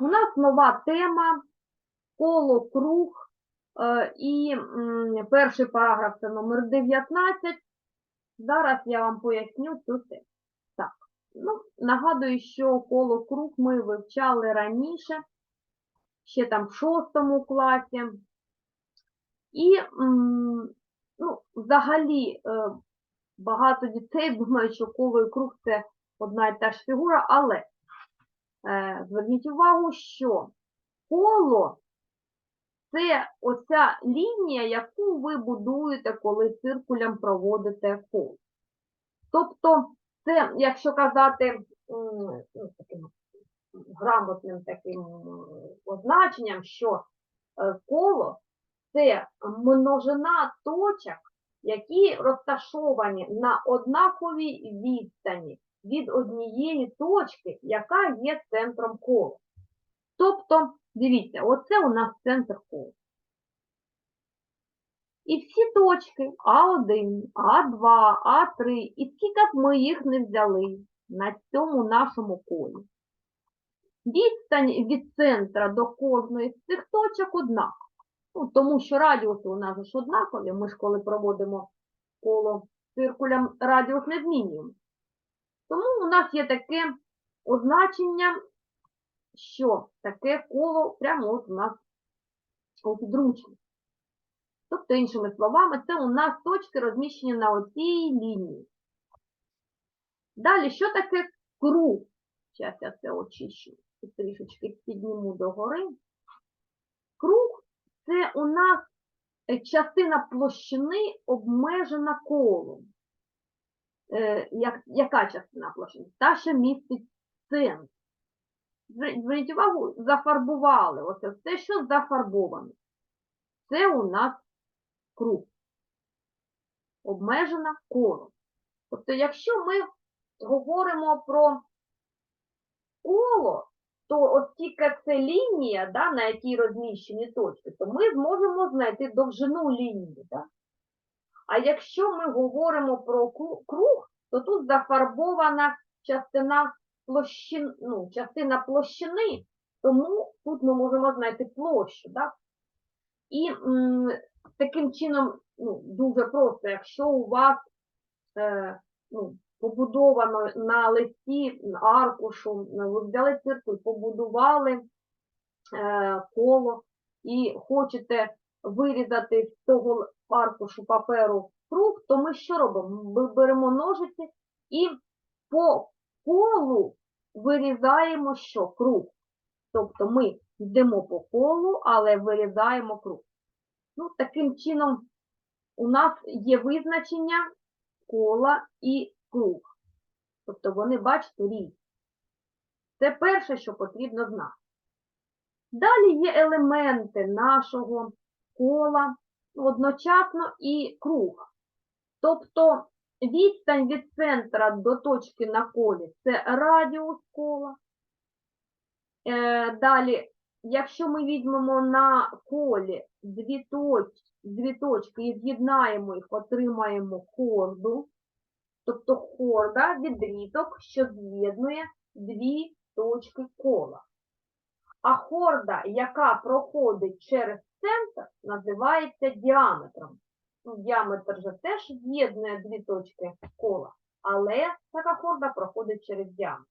У нас нова тема коло круг. е, І перший параграф це номер 19. Зараз я вам поясню цю тему. Так, ну, нагадую, що коло круг ми вивчали раніше, ще там в шостому класі. І ну, взагалі е, багато дітей думають, що коло і круг це одна і та ж фігура, але зверніть увагу, що коло це оця лінія, яку ви будуєте, коли циркулем проводите коло. Тобто, це, якщо казати ну, грамотним таким означенням, що е, коло це множина точок, які розташовані на однаковій відстані від однієї точки, яка є центром кола. Тобто, дивіться, оце у нас центр кола. І всі точки А1, А2, А3, і скільки б ми їх не взяли на цьому нашому колі. Відстань від центра до кожної з цих точок однакова. Ну, тому що радіуси у нас ж однакові, ми ж коли проводимо коло циркулем, радіус не змінюємо. Тому у нас є таке означення, що таке коло прямо от у нас у підручнику. Тобто, іншими словами, це у нас точки розміщені на оцій лінії. Далі, що таке круг? Зараз я це очищу трішечки підніму догори. Круг це у нас е, частина площини обмежена колом. Е, як, яка частина площини? Та, що містить центр. Зверніть увагу, зафарбували. Оце все, що зафарбоване. Це у нас круг. Обмежена колом. Тобто, якщо ми говоримо про коло, то тільки це лінія, да, на якій розміщені точки, то ми зможемо знайти довжину лінії. Да? А якщо ми говоримо про круг, то тут зафарбована частина площин, ну, частина площини, тому тут ми можемо знайти площу. Да? І таким чином, ну, дуже просто, якщо у вас е, ну, побудовано на листі аркушу, взяли циркуль, побудували е, коло і хочете вирізати з того аркушу паперу круг, то ми що робимо? Ми беремо ножиці і по колу вирізаємо що? Круг. Тобто ми йдемо по колу, але вирізаємо круг. Ну, таким чином у нас є визначення кола і круг. Тобто вони, бачите, різні. Це перше, що потрібно знати. Далі є елементи нашого кола, одночасно і круга. Тобто відстань від центра до точки на колі це радіус кола. Е, далі, якщо ми візьмемо на колі дві, точ, дві точки і з'єднаємо їх, отримаємо хорду. Тобто хорда відрізок, що з'єднує дві точки кола. А хорда, яка проходить через центр, називається діаметром. Ну, діаметр же теж з'єднує дві точки кола, але така хорда проходить через діаметр.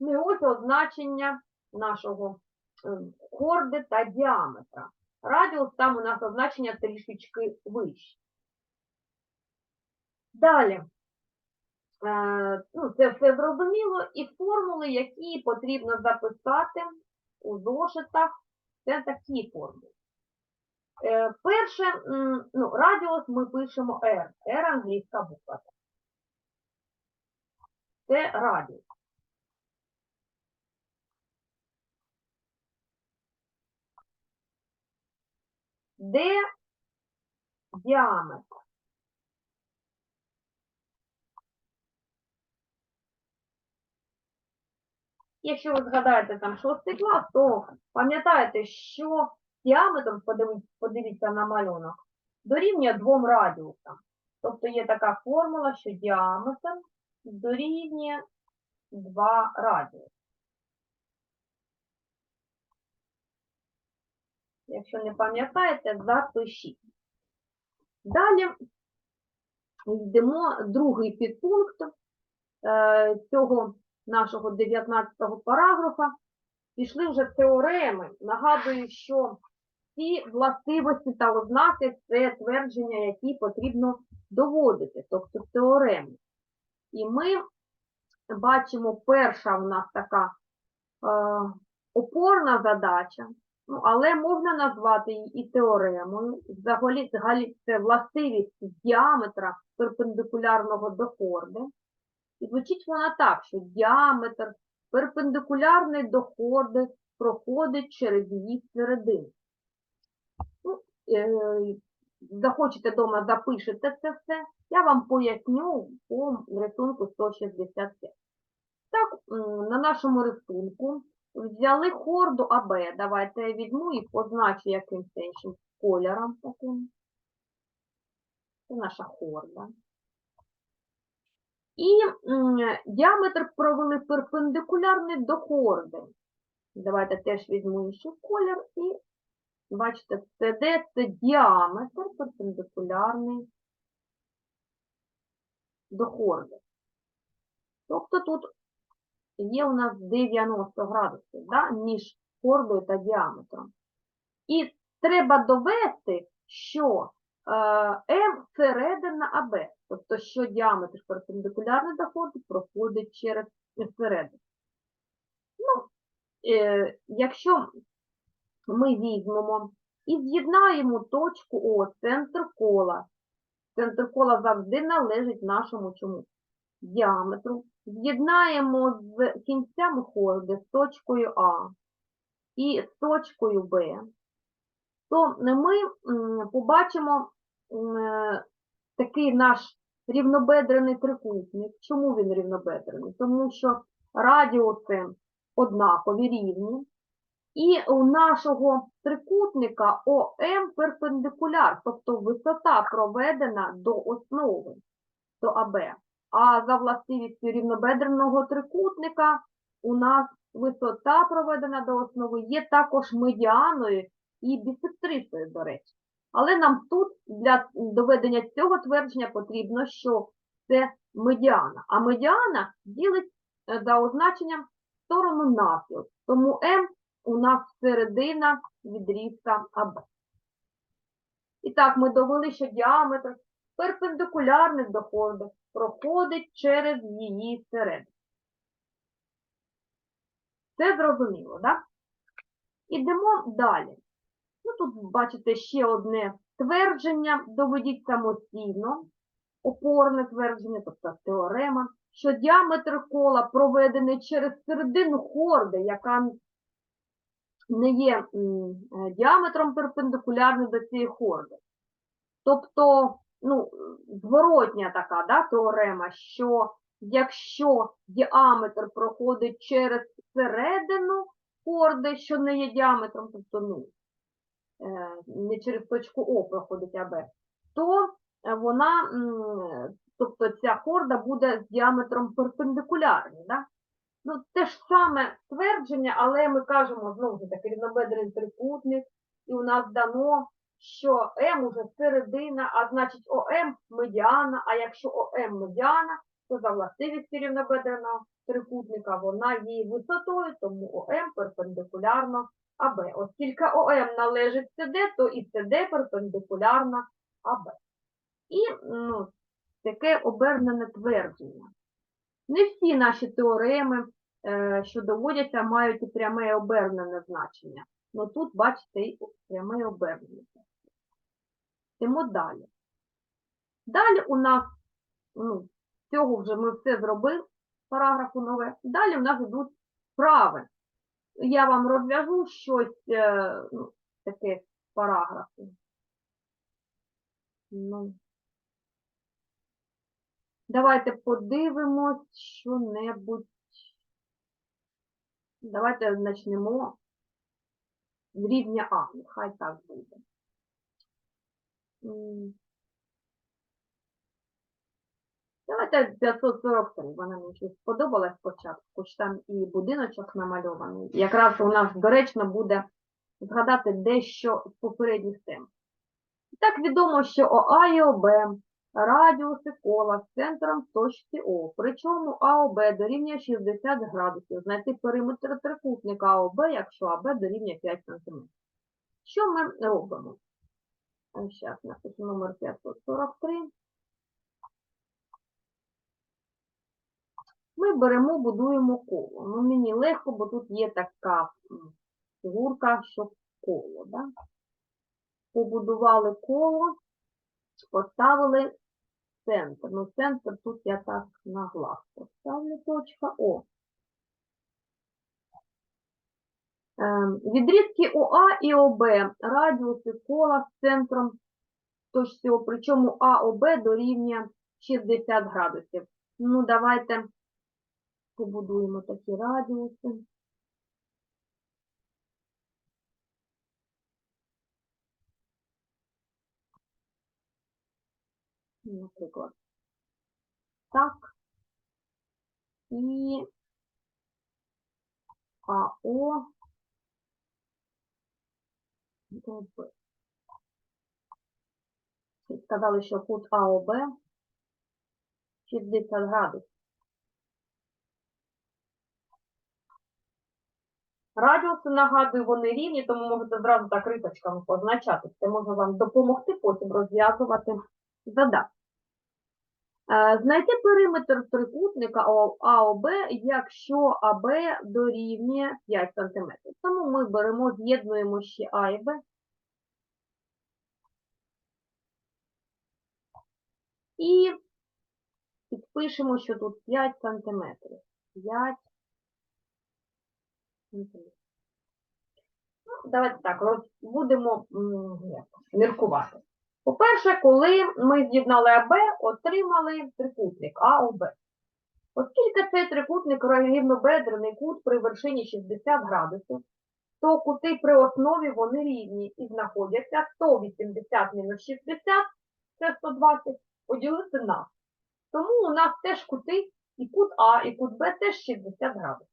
Ну і ось означення нашого ем, хорди та діаметра. Радіус там у нас означення трішечки вище. Далі. Е, ну, це все зрозуміло, і формули, які потрібно записати у зошитах, це такі формули. Е, Перше, ну, радіус ми пишемо R, R англійська буква. Це радіус. Де діаметр? Якщо ви згадаєте там шостий клас, то пам'ятаєте, що діаметром, подивіться, подивіться на малюнок, дорівнює двом радіусам. Тобто є така формула, що діаметр дорівнює 2 радіуси. Якщо не пам'ятаєте, запишіть. Далі йдемо другий підпункт е, цього нашого 19 параграфа. Пішли вже теореми. Нагадую, що ці властивості та ознаки це твердження, які потрібно доводити, тобто теореми. І ми бачимо, перша в нас така е, опорна задача, ну, але можна назвати її і теоремою. Взагалі, взагалі це властивість діаметра перпендикулярного до хорди. І звучить вона так, що діаметр перпендикулярний до хорди проходить через її середину. Е, захочете вдома, запишете це все, я вам поясню по рисунку 165. Так, на нашому рисунку взяли хорду АБ. Давайте я візьму і позначу якимось іншим кольором таким. Це наша хорда. І діаметр провели перпендикулярний до хорди. Давайте теж візьму інший колір і бачите, CD це діаметр перпендикулярний до хорди. Тобто тут є у нас 90 градусів да, між хордою та діаметром. І треба довести, що е, М середина АБ, тобто що діаметр перпендикулярний до хорди проходить через середину. Ну, е, якщо ми візьмемо і з'єднаємо точку О, центр кола. Центр кола завжди належить нашому чому? Діаметру. З'єднаємо з кінцями хорди з точкою А і з точкою Б, то ми побачимо е, такий наш рівнобедрений трикутник. Чому він рівнобедрений? Тому що радіуси однакові рівні. І у нашого трикутника ОМ перпендикуляр, тобто висота проведена до основи, до АБ. А за властивістю рівнобедреного трикутника у нас висота проведена до основи є також медіаною і бісектрисою, до речі. Але нам тут для доведення цього твердження потрібно, що це медіана. А медіана ділить е, за означенням сторону навпіл. Тому М у нас середина відрізка АБ. І так, ми довели, що діаметр перпендикулярний до хорди проходить через її середину. Це зрозуміло, так? Ідемо далі. Ну, тут бачите ще одне твердження, доведіть самостійно, опорне твердження, тобто теорема, що діаметр кола проведений через середину хорди, яка не є е, діаметром перпендикулярно до цієї хорди. Тобто, ну, зворотня така да, теорема, що якщо діаметр проходить через середину хорди, що не є діаметром, тобто ну, е, не через точку О проходить АБ, то е, вона, тобто ця хорда буде з діаметром перпендикулярною. Да? Ну, те ж саме твердження, але ми кажемо, знову ж таки, рівнобедрений трикутник, і у нас дано, що М уже середина, а значить ОМ медіана, а якщо ОМ медіана, то за властивістю рівнобедреного трикутника вона є висотою, тому ОМ перпендикулярно АБ. Оскільки ОМ належить СД, то і СД перпендикулярно АБ. І ну, таке обернене твердження. Не всі наші теореми, е, що доводяться, мають і пряме обернене значення. Ну тут, бачите, і пряме обернене. Йдемо далі. Далі у нас, ну, цього вже ми все зробили, параграфу нове. Далі у нас йдуть вправи. Я вам розв'яжу щось е, ну, таке параграфи. Ну, Давайте подивимось що-небудь. Давайте почнемо з рівня А. Нехай так буде. Давайте 543. Вона мені щось сподобалась спочатку, хоч там і будиночок намальований. Якраз у нас доречно буде згадати дещо з попередніх тем. І Так відомо, що ОА і ОБ радіуси кола з центром в точці О, причому АОБ дорівнює 60 градусів. Знайти периметр трикутника АОБ, якщо АБ дорівнює 5 см. Що ми робимо? Зараз напишу номер 543. Ми беремо, будуємо коло. Ну, мені легко, бо тут є така фігурка, що коло. Да? Побудували коло, поставили центр. Ну, центр тут я так на глаз поставлю точка О. Ем, Відрізки ОА і ОБ, радіуси кола з центром точці О, причому АОБ дорівнює 60 градусів. Ну, давайте побудуємо такі радіуси. Наприклад, так. І АО. Сказали, що кут АОБ 60 градусів. Радіуси, нагадую, вони рівні, тому можете зразу так рисочками позначати. Це може вам допомогти потім розв'язувати задачі. Е, Знайти периметр трикутника АОБ, якщо АБ дорівнює 5 см. Тому ми беремо, з'єднуємо ще А і Б. І підпишемо, що тут 5 см. 5 см. Ну, давайте так, будемо міркувати. По-перше, коли ми з'єднали АБ, отримали трикутник АОБ. Оскільки цей трикутник рівнобедрений кут при вершині 60 градусів, то кути при основі вони рівні і знаходяться 180 мінус 60, це 120, поділити на. Тому у нас теж кути і кут А, і кут Б теж 60 градусів.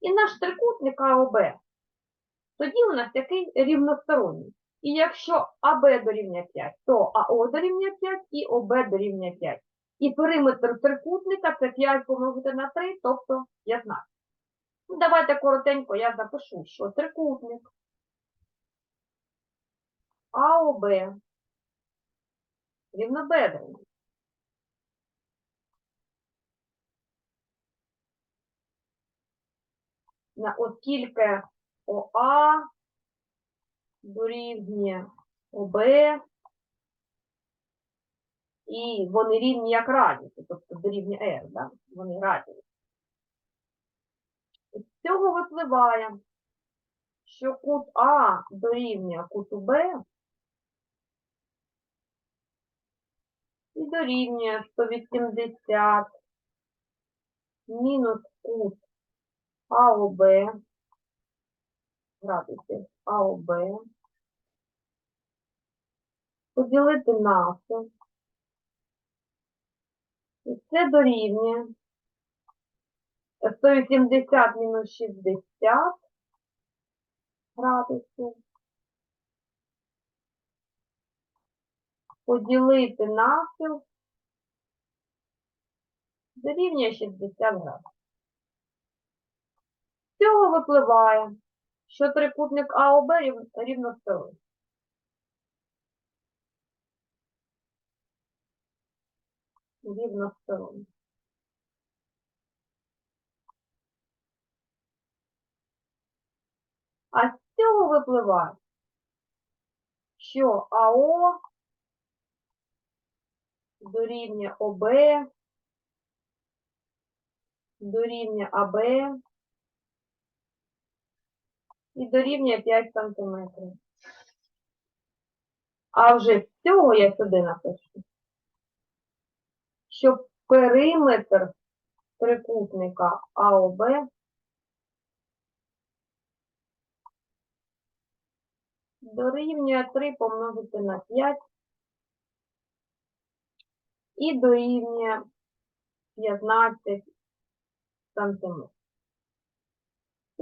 І наш трикутник АОБ, тоді у нас який рівносторонній. І якщо АБ дорівнює 5, то АО дорівнює 5 і ОБ дорівнює 5. І периметр трикутника це 5 помножити на 3, тобто 15. Ну, давайте коротенько я запишу, що трикутник АОБ рівнобедрений. Оскільки ОА дорівнює ОБ, і вони рівні як радіуси, тобто дорівнює R, да? вони радіуси. З цього випливає, що кут А дорівнює куту Б і дорівнює 180 мінус кут АОБ, градусів АОБ, поділити навпіл. І це дорівнює 180 мінус 60 градусів. Поділити навпіл дорівнює 60 градусів. З цього випливає, що трикутник АОБ рів- рівносторонній. Рівносторонній. А з цього випливає, що АО дорівнює ОБ, дорівнює АБ і дорівнює 5 см. А вже з цього я сюди напишу, що периметр трикутника АОБ дорівнює 3 помножити на 5 і дорівнює 15 сантиметрів.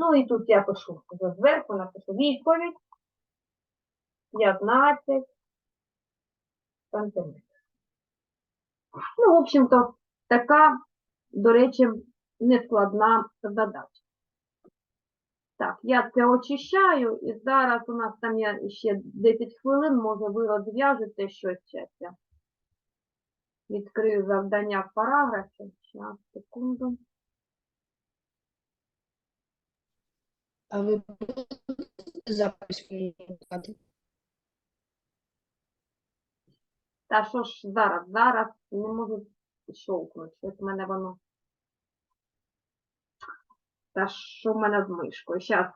Ну і тут я пишу зверху, напишу відповідь. 15 сантиметрів. Ну, в общем-то, така, до речі, нескладна задача. Так, я це очищаю, і зараз у нас там є ще 10 хвилин, може ви розв'яжете щось. Я відкрию завдання в параграфі. Зараз, секунду. А ви будете запис? Та що ж зараз, зараз не можу щовкнути, в мене воно. Та що в мене з мишкою? Зараз.